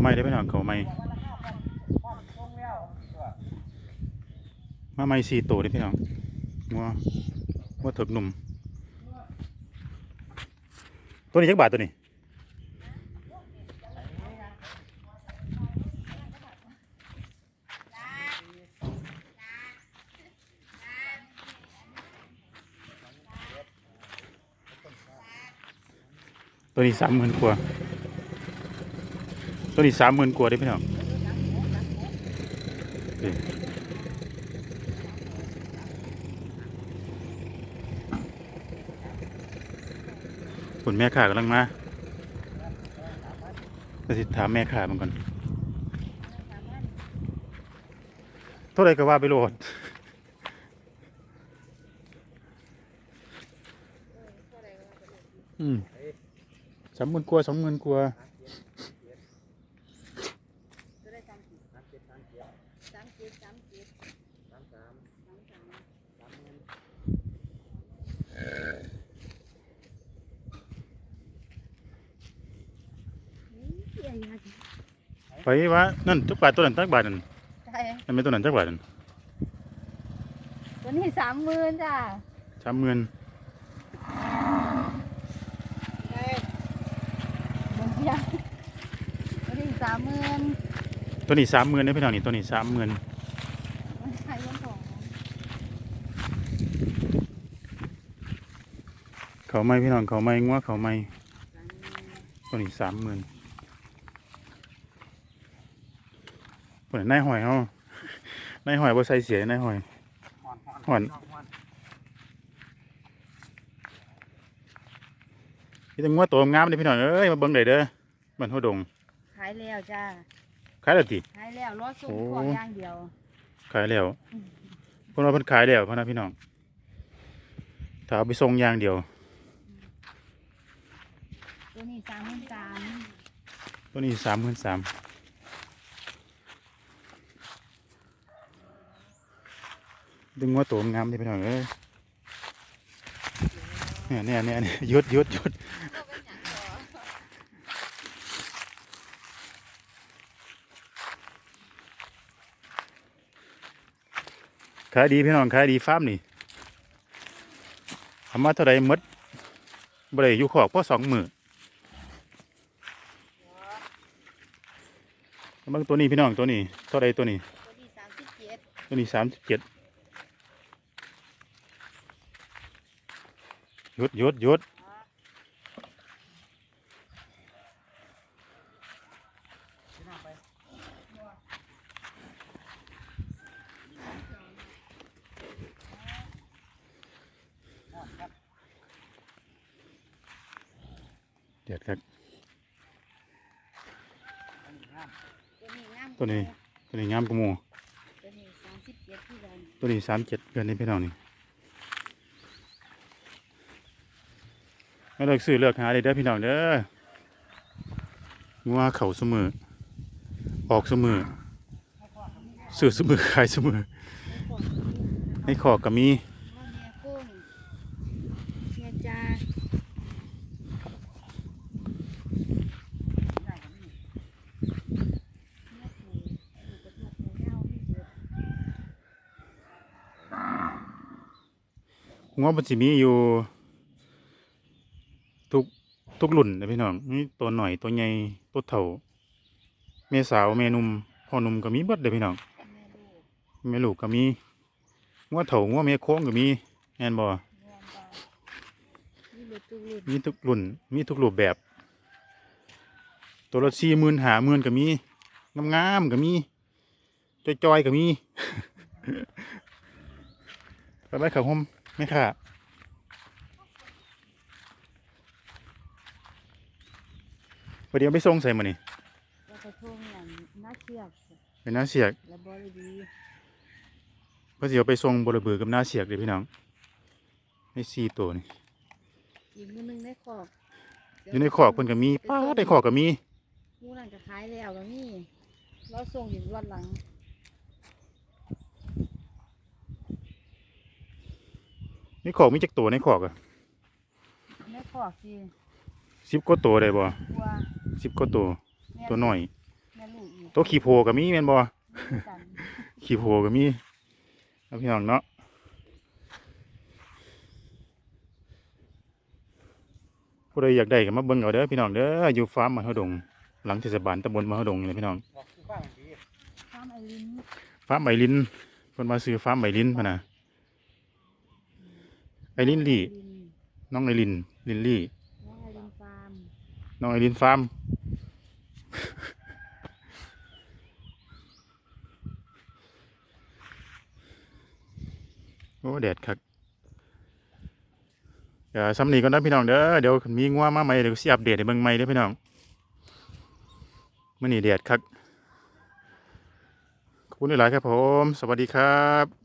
ไม้ได้พี่น้องเขาไม้มาไม้สี่ตัวได้พี่น้องงัวงัวเถิกหนุ่ม ตัวนี้จักบาทตัวนี้ตัวนี้สามหมื่นกว่า ตัวนี้สามหมื่นกว่าได้พี่น้องนี่คุณแม่ข่ากำลังมาจะสิถามแม่ข่ามันก่อนเท่าไรก็ว่าไปโหลดอืมสามหมื่นกว่าสองหมื่นกว่า สามเจ็ดสามเจ็ดสามสามสามสามหมื่น ใหญ่มาก ไปว่านั่นจักบาทตัวนั้นจักบาทนั่นใช่นั่นไม่ตัวนั้นจักบาทนั่นตัวนี้สามหมื่นจ้ะสามหมื่นบนเพียงตัวนี้สามหมื่นตัวนี้สามหมื่นได้อพี่น้องนี่ตัวนี้สามหมื่นมันใช้บนของเขาไม่พี่น้องเขาไม่งัวเขาไม่ตัวนี้สามหมื่น ตัวนี้นายหอยเขานายหอยบ่ใส่เสียนายหอยหอนนี่ต้องงัวตัวงามเลยพี่น้องเอ้ยมาเบิ่งได้เด้อบ้านหัวดงขายแล้วจ้าขายแล้วติขายแล้วรอส่งโอ้ของอย่างเดียว ขายแล้วเพิ่นว่าเพิ่นขายแล้วพ่อนะพี่น้องถ้าเอาไปส่งอย่างเดียว ตัวนี้สามหมื่นสามตัวนี้สามหมื่นสาม ดึงว่าตัวงามดิพี่น้องเอ้ยเนี่ยเนี่ยเนี่ยเนี่ยหยุดหยุดหยุดขายดีพี่น้องขายดีฟาร์มนี่ทำมาเท่าไรหมดบ่ได้อยู่ขอกเพราะสองมือเบิ่งตัวนี้พี่น้องตัวนี้เท่าไรตัวนี้ ตัวนี้สามสิบเจ็ด ตัวนี้สามสิบเจ็ดห ยุดหยุดหยุดเด็ดครับตัวนี้งามตัวนี้ ตัวนี้งามกว่าหมูตัวนี้สามสิบเจ็ดที่กันตัวนี้สามเจ็ดเดือนนี้พี่น้องนี่ เลือกซื้อเลือกหาเลยเด้อพี่น้องเด้องัวเข่าเสมอออกเสมอซื้อเสมอขายเสมอให้ขอกก็มีว่าเมียกุ้งเมียจ้าเมียปูปูกระทู้ปูเน่าที่สุดงัวมันสิมีอยู่ ทุกทุกรุ่นนะพี่น้องนี่ตัวหน่อยตัวใหญ่ตัวเถ่าแม่สาวแม่หนุ่มพ่อหนุ่มก็มีเบิดเลยพี่น้องแม่ลูกแม่ลูกก็มีงัวเถ่างัวแม่โค้งก็มีแม่นบ่เงินบาทนี่เลยตู้รุ่นมีทุกรุ่นมีทุกรูปแบบ ตัวละสี่หมื่นหาหมื่นก็มีงามๆก็มีจอยๆก็มีไปไปขับผมไม่ค่ะ วันเดียวไปส่งใส่มานี่แล้วก็ช่วงอย่างน่าเชื่อเป็นน้าเสียกและบริดีเพื่อสิเอาไปส่งบริเบือกับน้าเสียกเลยพี่น้องในสี่ตัวนี่อีกมือหนึงได้ขอบอยู่ในขอกเพิ่นก็มีป้าดในขอกก็มีมูนั่นจะขายแล้วก็มีเราส่งอยู่รวดหลังในขอกมีจักตัวในขอกอะได้ขอบสิ สิบกว่าตัวได้บ่กลัวสิบกว่าตัว แม่ตัวหน่อยแตัวขี่โพก็มีแม่นบ่กันขี่โพก็มีเอาพี่น้องเนาะผู้ใดอยากได้ก็มาเบิ่งเอาเด้อพี่น้องเด้ออยู่ฟาร์มมหาดง หลังเทศบาลตำบลมหาดงนี่แหละพี่น้องบอกคือบ้างดีข้ามไอรินฟาร์มใบลินเพิ่นมาซื้อฟาร์มใบลินพะนะไอลินลี่ ลินน้องไอลินลินลี่ แม่ไอรินฟาร์ม น้องไอรินฟาร์มโอ้แดดคักเดี๋ยวซ้ำนี้ก่อนนะพี่น้องเด้อเดี๋ยวมีงัวมาใหม่เดี๋ยวสิอัปเดตให้เบิ่งใหม่เด้อพี่น้องมื้อนี้แดดคักขอบคุณหลายครับผม สวัสดีครับ